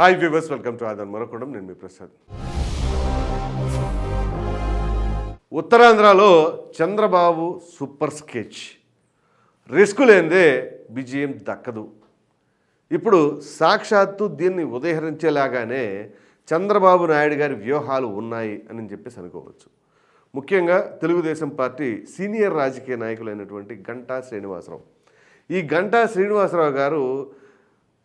Hi viewers welcome to ఆదన్ మరొకడం. నేను మీ ప్రసాద్. ఉత్తరాంధ్రలో చంద్రబాబు సూపర్ స్కెచ్. రిస్క్ లేనిదే విజయం దక్కదు. ఇప్పుడు సాక్షాత్తు దీన్ని ఉదహరించేలాగానే చంద్రబాబు నాయుడు గారి వ్యూహాలు ఉన్నాయి అని చెప్పేసి అనుకోవచ్చు. ముఖ్యంగా తెలుగుదేశం పార్టీ సీనియర్ రాజకీయ నాయకులైనటువంటి గంటా శ్రీనివాసరావు. ఈ గంటా శ్రీనివాసరావు గారు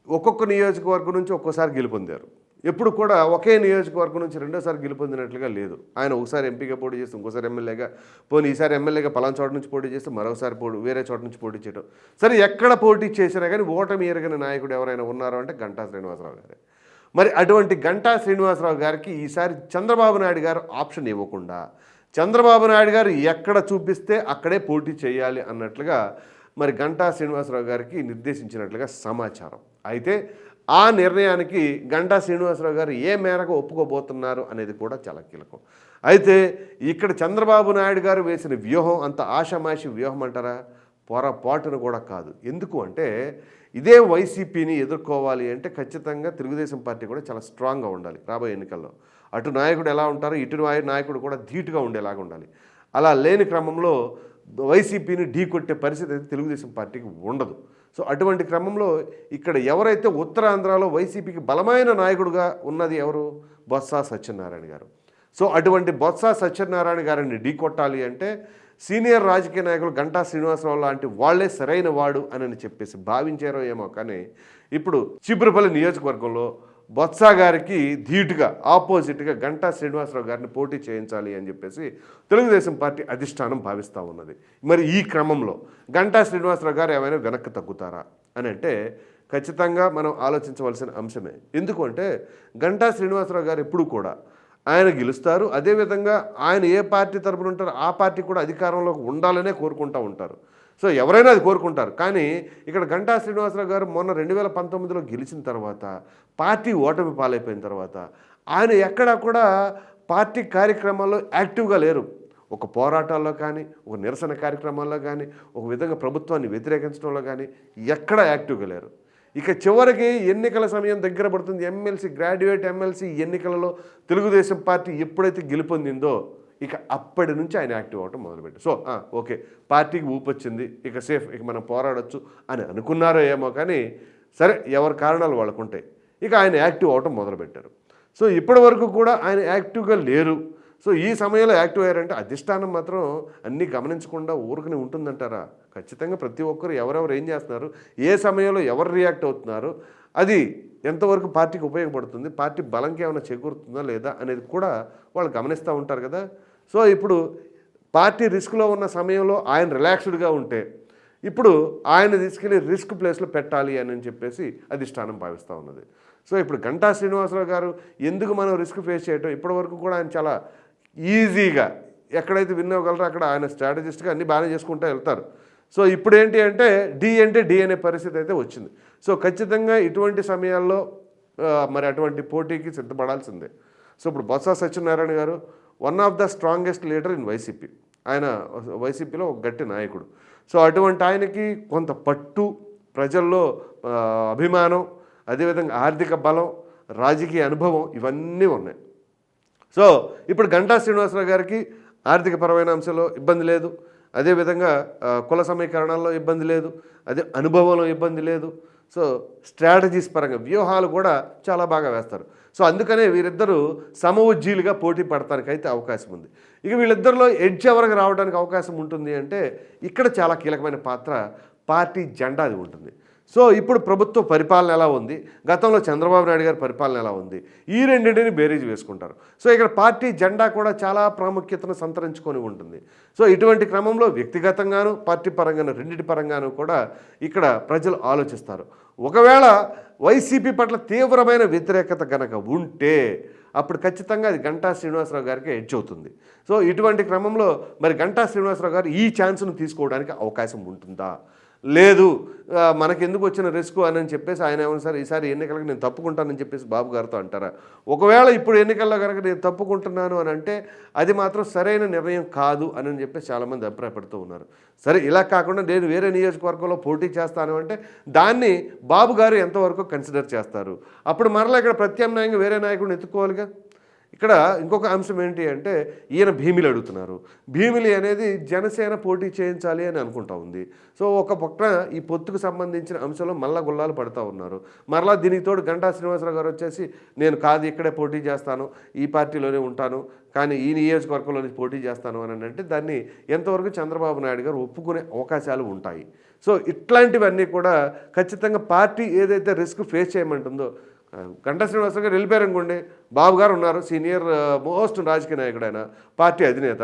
ఒక్కొక్క నియోజకవర్గం నుంచి ఒక్కోసారి గెలుపొందారు. ఎప్పుడు కూడా ఒకే నియోజకవర్గం నుంచి రెండోసారి గెలుపొందినట్లుగా లేదు. ఆయన ఒకసారి ఎంపీగా పోటీ చేస్తే ఇంకోసారి ఎమ్మెల్యేగా పోనీ ఈసారి ఎమ్మెల్యేగా పలానా చోట నుంచి పోటీ చేస్తే మరోసారి పోటీ వేరే చోట నుంచి పోటీ చేయడం సరే ఎక్కడ పోటీ చేసినా కానీ ఓటమి ఎరగని నాయకుడు ఎవరైనా ఉన్నారో అంటే గంటా శ్రీనివాసరావు గారే. మరి అటువంటి గంటా శ్రీనివాసరావు గారికి ఈసారి చంద్రబాబు నాయుడు గారు ఆప్షన్ ఇవ్వకుండా చంద్రబాబు నాయుడు గారు ఎక్కడ చూపిస్తే అక్కడే పోటీ చేయాలి అన్నట్లుగా మరి గంటా శ్రీనివాసరావు గారికి నిర్దేశించినట్లుగా సమాచారం. అయితే ఆ నిర్ణయానికి గంటా శ్రీనివాసరావు గారు ఏ మేరకు ఒప్పుకోబోతున్నారు అనేది కూడా చాలా కీలకం. అయితే ఇక్కడ చంద్రబాబు నాయుడు గారు వేసిన వ్యూహం అంత ఆషామాషి వ్యూహం అంటారా? పొరపాటును కూడా కాదు. ఎందుకు అంటే ఇదే వైసీపీని ఎదుర్కోవాలి అంటే ఖచ్చితంగా తెలుగుదేశం పార్టీ కూడా చాలా స్ట్రాంగ్గా ఉండాలి రాబోయే ఎన్నికల్లో. అటు నాయకుడు ఎలా ఉంటారో ఇటు నాయకుడు కూడా ధీటుగా ఉండేలాగా ఉండాలి. అలా లేని క్రమంలో వైసీపీని ఢీ కొట్టే పరిస్థితి అయితే తెలుగుదేశం పార్టీకి ఉండదు. సో అటువంటి క్రమంలో ఇక్కడ ఎవరైతే ఉత్తరాంధ్రలో వైసీపీకి బలమైన నాయకుడుగా ఉన్నది ఎవరు? బొత్స సత్యనారాయణ గారు. సో అటువంటి బొత్స సత్యనారాయణ గారిని ఢీ కొట్టాలి అంటే సీనియర్ రాజకీయ నాయకులు గంటా శ్రీనివాసరావు లాంటి వాళ్ళే సరైన వాడు అని చెప్పేసి భావించారో ఏమో కానీ ఇప్పుడు చిబ్రపల్లి నియోజకవర్గంలో బొత్స గారికి ధీటుగా ఆపోజిట్గా గంటా శ్రీనివాసరావు గారిని పోటీ చేయించాలి అని చెప్పేసి తెలుగుదేశం పార్టీ అధిష్టానం భావిస్తూ ఉన్నది. మరి ఈ క్రమంలో గంటా శ్రీనివాసరావు గారు ఏమైనా వెనక్కి తగ్గుతారా అని అంటే ఖచ్చితంగా మనం ఆలోచించవలసిన అంశమే. ఎందుకంటే గంటా శ్రీనివాసరావు గారు ఎప్పుడు కూడా ఆయన గెలుస్తారు. అదేవిధంగా ఆయన ఏ పార్టీ తరపున ఉంటారో ఆ పార్టీ కూడా అధికారంలోకి ఉండాలనే కోరుకుంటూ ఉంటారు. సో ఎవరైనా అది కోరుకుంటారు. కానీ ఇక్కడ గంటా శ్రీనివాసరావు గారు మొన్న రెండు వేల పంతొమ్మిదిలో గెలిచిన తర్వాత పార్టీ ఓటమి పాలైపోయిన తర్వాత ఆయన ఎక్కడా కూడా పార్టీ కార్యక్రమాల్లో యాక్టివ్గా లేరు. ఒక పోరాటాల్లో కానీ ఒక నిరసన కార్యక్రమాల్లో కానీ ఒక విధంగా ప్రభుత్వాన్ని వ్యతిరేకించడంలో కానీ ఎక్కడా యాక్టివ్గా లేరు. ఇక చివరికి ఎన్నికల సమయం దగ్గర పడుతుంది. ఎమ్మెల్సీ గ్రాడ్యుయేట్ ఎమ్మెల్సీ ఎన్నికలలో తెలుగుదేశం పార్టీ ఎప్పుడైతే గెలుపొందిందో ఇక అప్పటి నుంచి ఆయన యాక్టివ్ అవ్వటం మొదలుపెట్టారు. సో ఓకే పార్టీకి ఊపొచ్చింది ఇక సేఫ్ ఇక మనం పోరాడొచ్చు అని అనుకున్నారో ఏమో కానీ సరే ఎవరి కారణాలు వాళ్ళకు ఉంటాయి ఇక ఆయన యాక్టివ్ అవటం మొదలుపెట్టారు. సో ఇప్పటి వరకు కూడా ఆయన యాక్టివ్గా లేరు. సో ఈ సమయంలో యాక్టివ్ అయ్యారంటే అధిష్టానం మాత్రం అన్నీ గమనించకుండా ఊరుకుని ఉంటుందంటారా? ఖచ్చితంగా ప్రతి ఒక్కరు ఎవరెవరు ఏం చేస్తున్నారు? ఏ సమయంలో ఎవరు రియాక్ట్ అవుతున్నారు? అది ఎంతవరకు పార్టీకి ఉపయోగపడుతుంది పార్టీ బలంకి ఏమైనా చేకూరుతుందా లేదా అనేది కూడా వాళ్ళు గమనిస్తూ ఉంటారు కదా. సో ఇప్పుడు పార్టీ రిస్క్లో ఉన్న సమయంలో ఆయన రిలాక్స్డ్గా ఉంటే ఇప్పుడు ఆయన తీసుకెళ్ళి రిస్క్ ప్లేస్లో పెట్టాలి అని చెప్పేసి అధిష్టానం భావిస్తూ ఉన్నది. సో ఇప్పుడు గంటా శ్రీనివాసరావు గారు ఎందుకు మనం రిస్క్ ఫేస్ చేయటం? ఇప్పటివరకు కూడా ఆయన చాలా ఈజీగా ఎక్కడైతే విన్ అవ్వగలరో అక్కడ ఆయన స్ట్రాటజిస్ట్గా అన్ని బాగానే చేసుకుంటూ వెళ్తారు. సో ఇప్పుడు ఏంటి అంటే డి అంటే డి అనే పరిస్థితి అయితే వచ్చింది. సో ఖచ్చితంగా ఇటువంటి సమయాల్లో మరి అటువంటి పోటీకి సిద్ధపడాల్సిందే. సో ఇప్పుడు బొత్స సత్యనారాయణ గారు one of the strongest leader in YCP. ఆయన వైసీపీలో ఒక గట్టి నాయకుడు. సో అటువంటి ఆయనకి కొంత పట్టు ప్రజల్లో అభిమానం అదేవిధంగా ఆర్థిక బలం రాజకీయ అనుభవం ఇవన్నీ ఉన్నాయి. సో ఇప్పుడు గంటా శ్రీనివాసరావు గారికి ఆర్థిక పరమైన అంశంలో ఇబ్బంది లేదు. అదేవిధంగా కుల సమీకరణాల్లో ఇబ్బంది లేదు. అదే అనుభవంలో ఇబ్బంది లేదు. సో స్ట్రాటజీస్ పరంగా వ్యూహాలు కూడా చాలా బాగా వేస్తారు. సో అందుకనే వీరిద్దరూ సమవుజ్జీలుగా పోటీ పడటానికి అయితే అవకాశం ఉంది. ఇక వీళ్ళిద్దరిలో ఎడ్జ్ ఎవరికి రావడానికి అవకాశం ఉంటుంది అంటే ఇక్కడ చాలా కీలకమైన పాత్ర పార్టీ జెండాది ఉంటుంది. సో ఇప్పుడు ప్రభుత్వ పరిపాలన ఎలా ఉంది? గతంలో చంద్రబాబు నాయుడు గారి పరిపాలన ఎలా ఉంది? ఈ రెండింటిని బేరీజ్ వేసుకుంటారు. సో ఇక్కడ పార్టీ జెండా కూడా చాలా ప్రాముఖ్యతను సంతరించుకొని ఉంటుంది. సో ఇటువంటి క్రమంలో వ్యక్తిగతంగాను పార్టీ పరంగాను రెండింటి పరంగాను కూడా ఇక్కడ ప్రజలు ఆలోచిస్తారు. ఒకవేళ వైసీపీ పట్ల తీవ్రమైన వ్యతిరేకత గనక ఉంటే అప్పుడు ఖచ్చితంగా అది గంటా శ్రీనివాసరావు గారికి ఎడ్జ్ అవుతుంది. సో ఇటువంటి క్రమంలో మరి గంటా శ్రీనివాసరావు గారు ఈ ఛాన్స్ను తీసుకోవడానికి అవకాశం ఉంటుందా? లేదు మనకెందుకు వచ్చిన రిస్క్ అని అని చెప్పేసి ఆయన ఏమన్నా సరే ఈసారి ఎన్నికలకు నేను తప్పుకుంటానని చెప్పేసి బాబు గారితో అంటారా? ఒకవేళ ఇప్పుడు ఎన్నికల్లో కనుక నేను తప్పుకుంటున్నాను అని అంటే అది మాత్రం సరైన నిర్ణయం కాదు అని అని చెప్పేసి చాలామంది అభిప్రాయపడుతూ ఉన్నారు. సరే ఇలా కాకుండా నేను వేరే నియోజకవర్గంలో పోటీ చేస్తాను అంటే దాన్ని బాబు గారు ఎంతవరకు కన్సిడర్ చేస్తారు? అప్పుడు మరలా ఇక్కడ ప్రత్యామ్నాయంగా వేరే నాయకుడిని ఎత్తుకోవాలిగా? ఇక్కడ ఇంకొక అంశం ఏంటి అంటే ఈయన భీమిలి అడుగుతున్నారు. భీమిలి అనేది జనసేన పోటీ చేయించాలి అని అనుకుంటా ఉంది. సో ఒక పక్కన ఈ పొత్తుకు సంబంధించిన అంశంలో మళ్ళా గుల్లాలు పడుతూ ఉన్నారు. మరలా దీనికి తోడు గంటా శ్రీనివాసరావు గారు వచ్చేసి నేను కాదు ఇక్కడే పోటీ చేస్తాను. ఈ పార్టీలోనే ఉంటాను. కానీ ఈ నియోజకవర్గంలో పోటీ చేస్తాను అని అంటే దాన్ని ఎంతవరకు చంద్రబాబు నాయుడు గారు ఒప్పుకునే అవకాశాలు ఉంటాయి. సో ఇట్లాంటివన్నీ కూడా ఖచ్చితంగా పార్టీ ఏదైతే రిస్క్ ఫేస్ చేయమంటుందో గంటా శ్రీనివాసరావు గారు వెళ్ళిపోయారనుకోండి బాబు గారు ఉన్నారు సీనియర్ మోస్ట్ రాజకీయ నాయకుడు ఆయన పార్టీ అధినేత.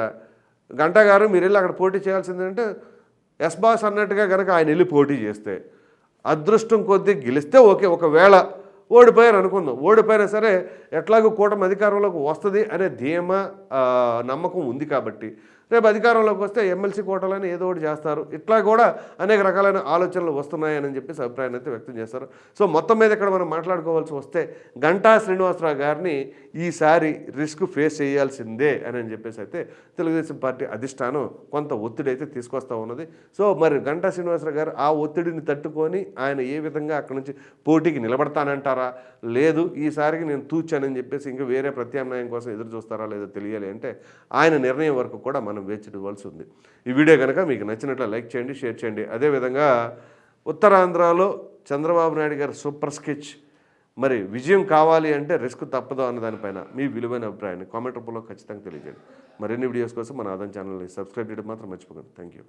గంటా గారు మీరు వెళ్ళి అక్కడ పోటీ చేయాల్సిందంటే ఎస్ బాస్ అన్నట్టుగా కనుక ఆయన వెళ్ళి పోటీ చేస్తే అదృష్టం కొద్దీ గెలిస్తే ఓకే ఒకవేళ ఓడిపోయారు అనుకుందాం. ఓడిపోయినా సరే ఎట్లాగో కూటమి అధికారంలోకి వస్తుంది అనే ధీమా నమ్మకం ఉంది కాబట్టి రేపు అధికారంలోకి వస్తే ఎమ్మెల్సీ కోటలని ఏదో ఒకటి చేస్తారు. ఇట్లా కూడా అనేక రకాలైన ఆలోచనలు వస్తున్నాయని చెప్పేసి అభిప్రాయాన్ని అయితే వ్యక్తం చేస్తారు సో మొత్తం మీద ఇక్కడ మనం మాట్లాడుకోవాల్సి వస్తే గంటా శ్రీనివాసరావు గారిని ఈసారి రిస్క్ ఫేస్ చేయాల్సిందే అని అని చెప్పేసి అయితే తెలుగుదేశం పార్టీ అధిష్టానం కొంత ఒత్తిడి అయితే తీసుకొస్తా ఉన్నది. సో మరి గంటా శ్రీనివాసరావు గారు ఆ ఒత్తిడిని తట్టుకొని ఆయన ఏ విధంగా అక్కడ నుంచి పోటీకి నిలబడతానంటారా? లేదు ఈసారికి నేను తూచానని చెప్పేసి ఇంకా వేరే ప్రత్యామ్నాయం కోసం ఎదురు చూస్తారా లేదో తెలియాలి అంటే ఆయన నిర్ణయం వరకు కూడా మనం వేచి చూడాల్సి ఉంది ఈ వీడియో కనుక మీకు నచ్చినట్లు లైక్ చేయండి షేర్ చేయండి. అదేవిధంగా ఉత్తరాంధ్రలో చంద్రబాబు నాయుడు గారి సూపర్ స్కెచ్ మరి విజయం కావాలి అంటే రిస్క్ తప్పదు అన్న దానిపైన మీ విలువైన అభిప్రాయాన్ని కామెంట్ రూపంలో ఖచ్చితంగా తెలియజేయండి. మరిన్ని వీడియోస్ కోసం మన ఆదాన్ ఛానల్ని సబ్స్క్రైబ్ చేయడం మాత్రం మర్చిపోకండి. Thank you